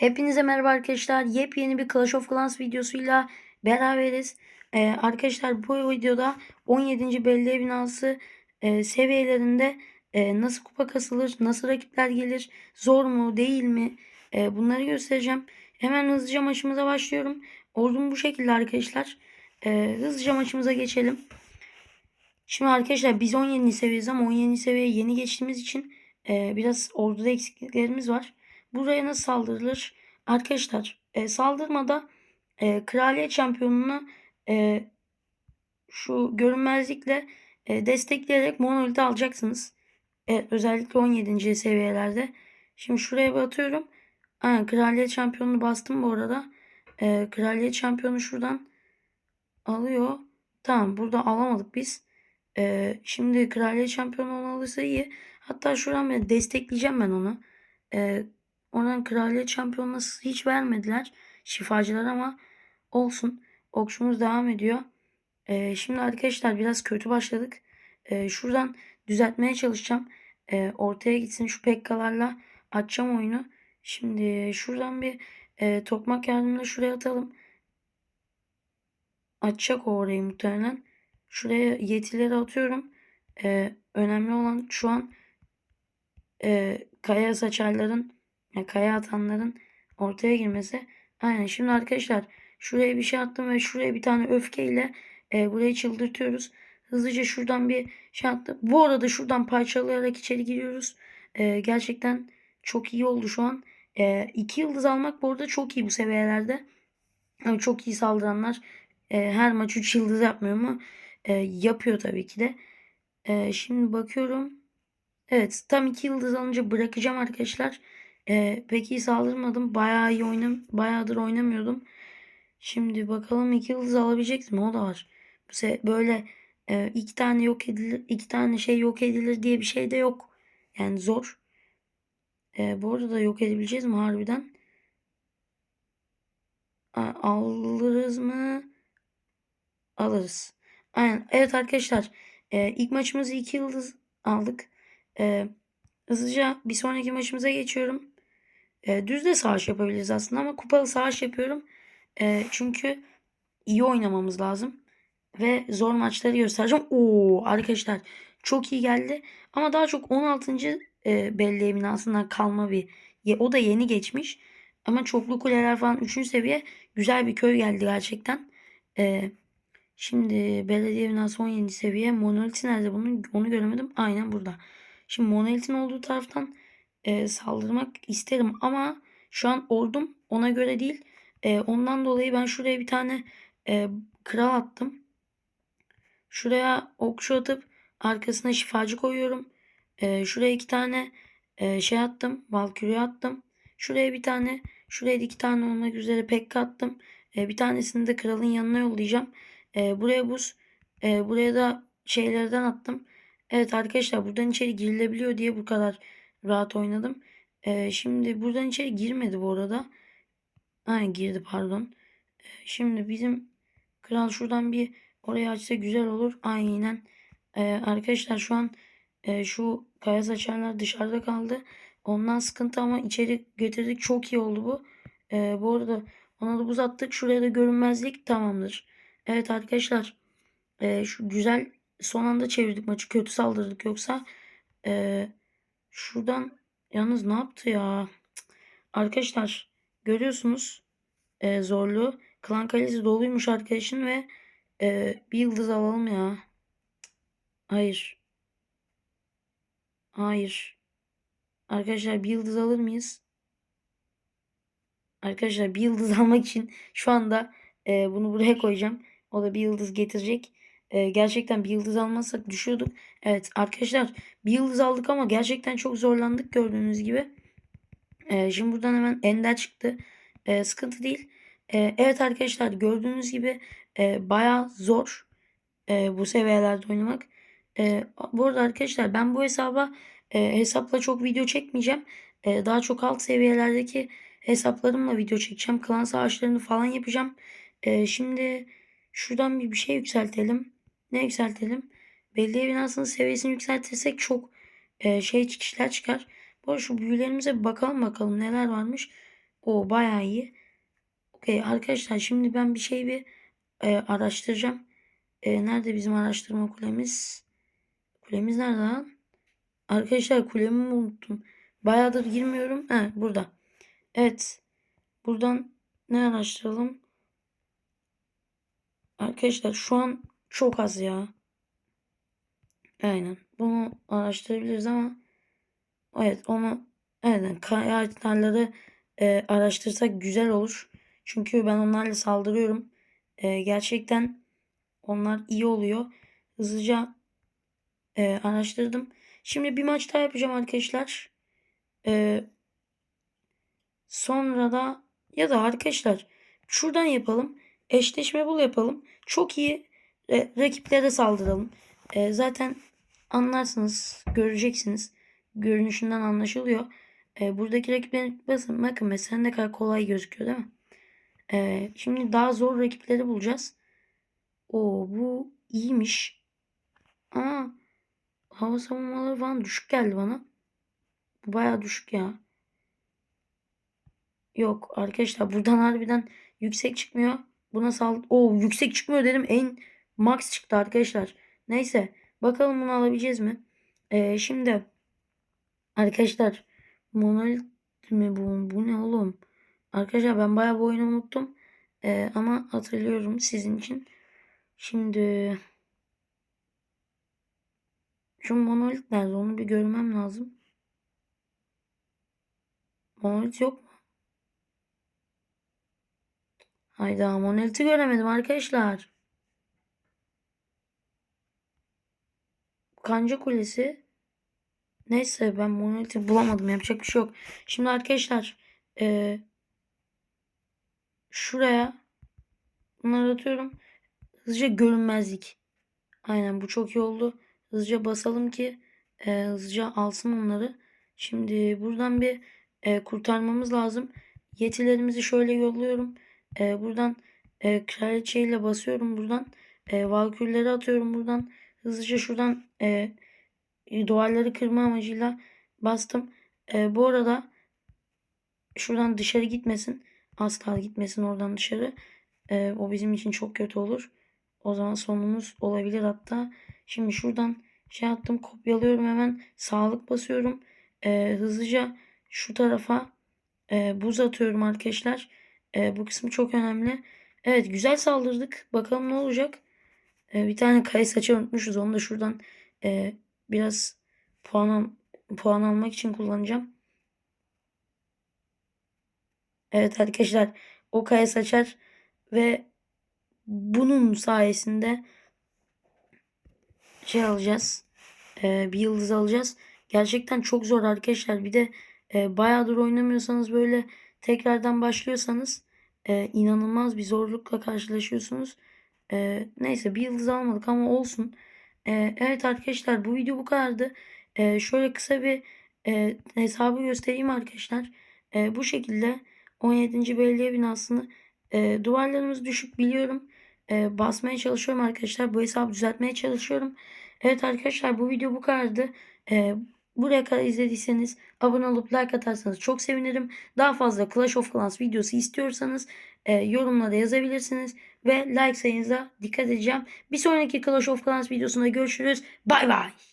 Hepinize merhaba arkadaşlar. Yepyeni bir Clash of Clans videosuyla beraberiz. Ee, arkadaşlar bu videoda 17. belediye binası e, seviyelerinde e, nasıl kupa kasılır, nasıl rakipler gelir, zor mu, değil mi E, bunları göstereceğim. Hemen hızlıca maçımıza başlıyorum. Ordum bu şekilde arkadaşlar. E, hızlıca maçımıza geçelim. Şimdi arkadaşlar biz 17. seviyeyiz ama 17. seviyeye yeni geçtiğimiz için e, biraz orduda eksikliklerimiz var. Buraya nasıl saldırılır? Arkadaşlar e, saldırmada e, kraliyet şampiyonunu e, şu görünmezlikle e, destekleyerek monoliti alacaksınız. E, özellikle 17. seviyelerde. Şimdi şuraya batıyorum. Aynen kraliyet şampiyonunu bastım bu arada. E, kraliyet şampiyonu şuradan alıyor. Tamam burada alamadık biz. E, şimdi kraliyet şampiyonu onu alırsa iyi. Hatta şuradan destekleyeceğim ben onu. E, Oradan kraliyet şampiyonluğu hiç vermediler. Şifacılar ama olsun. Okçumuz devam ediyor. Ee, şimdi arkadaşlar biraz kötü başladık. Ee, şuradan düzeltmeye çalışacağım. Ee, ortaya gitsin şu pekkalarla açacağım oyunu. Şimdi şuradan bir e, tokmak yardımıyla şuraya atalım. Açacak o orayı muhtemelen. Şuraya yetileri atıyorum. Ee, önemli olan şu an e, kaya saçarların yani kaya atanların ortaya girmesi. Aynen şimdi arkadaşlar şuraya bir şey attım ve şuraya bir tane öfkeyle e, burayı çıldırtıyoruz. Hızlıca şuradan bir şey attım. Bu arada şuradan parçalayarak içeri giriyoruz. E, gerçekten çok iyi oldu şu an. E, iki yıldız almak bu arada çok iyi bu seviyelerde. Yani çok iyi saldıranlar e, her maç 3 yıldız yapmıyor mu? E, yapıyor tabii ki de. E, şimdi bakıyorum. Evet tam 2 yıldız alınca bırakacağım arkadaşlar. Ee, pek iyi saldırmadım. Bayağı iyi oynam bayağıdır oynamıyordum. Şimdi bakalım iki yıldız alabilecek mi? O da var. Böyle e, iki tane yok edilir, iki tane şey yok edilir diye bir şey de yok. Yani zor. E, bu arada da yok edebileceğiz mi harbiden? A, alırız mı? Alırız. Aynen. Evet arkadaşlar. E, ilk maçımızı iki yıldız aldık. E, hızlıca bir sonraki maçımıza geçiyorum. E, düz de savaş yapabiliriz aslında ama kupalı savaş yapıyorum. E, çünkü iyi oynamamız lazım. Ve zor maçları göstereceğim. Oo arkadaşlar çok iyi geldi. Ama daha çok 16. E, belli binasından kalma bir. O da yeni geçmiş. Ama çoklu kuleler falan 3. seviye güzel bir köy geldi gerçekten. E, şimdi belediye binası 17. seviye. Monolith nerede bunun? Onu göremedim. Aynen burada. Şimdi monolitin olduğu taraftan e, saldırmak isterim ama şu an ordum ona göre değil. E, ondan dolayı ben şuraya bir tane e, kral attım. Şuraya okçu atıp arkasına şifacı koyuyorum. E, şuraya iki tane e, şey attım. Valkyrie attım. Şuraya bir tane, şuraya iki tane olmak üzere pekka attım. E, bir tanesini de kralın yanına yollayacağım. E, buraya buz, e, buraya da şeylerden attım. Evet arkadaşlar buradan içeri girilebiliyor diye bu kadar rahat oynadım. Ee, şimdi buradan içeri girmedi bu arada. Ha girdi pardon. Ee, şimdi bizim kral şuradan bir oraya açsa güzel olur. Aynen. Ee, arkadaşlar şu an e, şu kaya saçanlar dışarıda kaldı. Ondan sıkıntı ama içeri getirdik. Çok iyi oldu bu. Ee, bu arada ona da buz attık. Şuraya da görünmezlik tamamdır. Evet arkadaşlar. E, şu güzel son anda çevirdik maçı. Kötü saldırdık yoksa. Eee Şuradan yalnız ne yaptı ya? Arkadaşlar görüyorsunuz e, zorluğu. Klan kalesi doluymuş arkadaşın ve e, bir yıldız alalım ya. Hayır. Hayır. Arkadaşlar bir yıldız alır mıyız? Arkadaşlar bir yıldız almak için şu anda e, bunu buraya koyacağım. O da bir yıldız getirecek. E, gerçekten bir yıldız almazsak düşüyorduk. Evet arkadaşlar bir yıldız aldık ama gerçekten çok zorlandık gördüğünüz gibi. E, şimdi buradan hemen ender çıktı. E, sıkıntı değil. E, evet arkadaşlar gördüğünüz gibi e, baya zor e, bu seviyelerde oynamak. E, bu arada arkadaşlar ben bu hesaba e, hesapla çok video çekmeyeceğim. E, daha çok alt seviyelerdeki hesaplarımla video çekeceğim. Klan savaşlarını falan yapacağım. E, şimdi şuradan bir, bir şey yükseltelim. Ne yükseltelim? Belediye binasının seviyesini yükseltirsek çok e, şey çıkışlar çıkar. Bu şu büyülerimize bakalım bakalım neler varmış. O bayağı iyi. Okey arkadaşlar şimdi ben bir şey bir e, araştıracağım. E, nerede bizim araştırma kulemiz? Kulemiz nerede lan? Arkadaşlar kulemi unuttum. Bayağıdır girmiyorum. He burada. Evet. Buradan ne araştıralım? Arkadaşlar şu an çok az ya. Aynen. Bunu araştırabiliriz ama evet onu evet kaya haritaları e, araştırsak güzel olur. Çünkü ben onlarla saldırıyorum. E, gerçekten onlar iyi oluyor. Hızlıca e, araştırdım. Şimdi bir maç daha yapacağım arkadaşlar. E, sonra da ya da arkadaşlar şuradan yapalım. Eşleşme bul yapalım. Çok iyi e, rakiplere saldıralım. E, zaten anlarsınız, göreceksiniz. Görünüşünden anlaşılıyor. E, buradaki rakiplerin basın bakın mesela ne kadar kolay gözüküyor değil mi? E, şimdi daha zor rakipleri bulacağız. O bu iyiymiş. Ama hava savunmaları falan düşük geldi bana. Bu baya düşük ya. Yok arkadaşlar buradan harbiden yüksek çıkmıyor. Buna sal... O yüksek çıkmıyor dedim. En max çıktı arkadaşlar. Neyse. Bakalım bunu alabileceğiz mi? Ee, şimdi arkadaşlar monolit mi bu? Bu ne oğlum? Arkadaşlar ben bayağı bu oyunu unuttum. Ee, ama hatırlıyorum sizin için. Şimdi şu monolit nerede? Onu bir görmem lazım. Monolit yok mu? Hayda monoliti göremedim arkadaşlar. Kanca Kulesi. Neyse ben monoliti bulamadım. Yapacak bir şey yok. Şimdi arkadaşlar ee, şuraya bunları atıyorum. Hızlıca görünmezlik. Aynen bu çok iyi oldu. Hızlıca basalım ki e, hızlıca alsın onları. Şimdi buradan bir e, kurtarmamız lazım. Yetilerimizi şöyle yolluyorum. E, buradan e, kraliçeyle basıyorum buradan. E, valkürleri atıyorum buradan. Hızlıca şuradan e, duvarları kırma amacıyla bastım. E, bu arada şuradan dışarı gitmesin. Asla gitmesin oradan dışarı. E, o bizim için çok kötü olur. O zaman sonumuz olabilir hatta. Şimdi şuradan şey attım kopyalıyorum hemen. Sağlık basıyorum. E, hızlıca şu tarafa e, buz atıyorum arkadaşlar. E, bu kısmı çok önemli. Evet güzel saldırdık. Bakalım ne olacak. E, bir tane kayı saçı unutmuşuz. Onu da şuradan e, biraz puan, al puan almak için kullanacağım. Evet arkadaşlar o kaya saçar ve bunun sayesinde şey alacağız. E, bir yıldız alacağız. Gerçekten çok zor arkadaşlar. Bir de e, bayağıdır oynamıyorsanız böyle tekrardan başlıyorsanız e, inanılmaz bir zorlukla karşılaşıyorsunuz. E, neyse bir yıldız almadık ama olsun. Evet arkadaşlar bu video bu kadardı. Şöyle kısa bir hesabı göstereyim arkadaşlar. Bu şekilde 17. belediye binasını e, duvarlarımız düşük biliyorum. Basmaya çalışıyorum arkadaşlar. Bu hesabı düzeltmeye çalışıyorum. Evet arkadaşlar bu video bu kadardı. E, buraya kadar izlediyseniz abone olup like atarsanız çok sevinirim. Daha fazla Clash of Clans videosu istiyorsanız e, yorumlara yazabilirsiniz. Ve like sayınıza dikkat edeceğim. Bir sonraki Clash of Clans videosunda görüşürüz. Bay bay.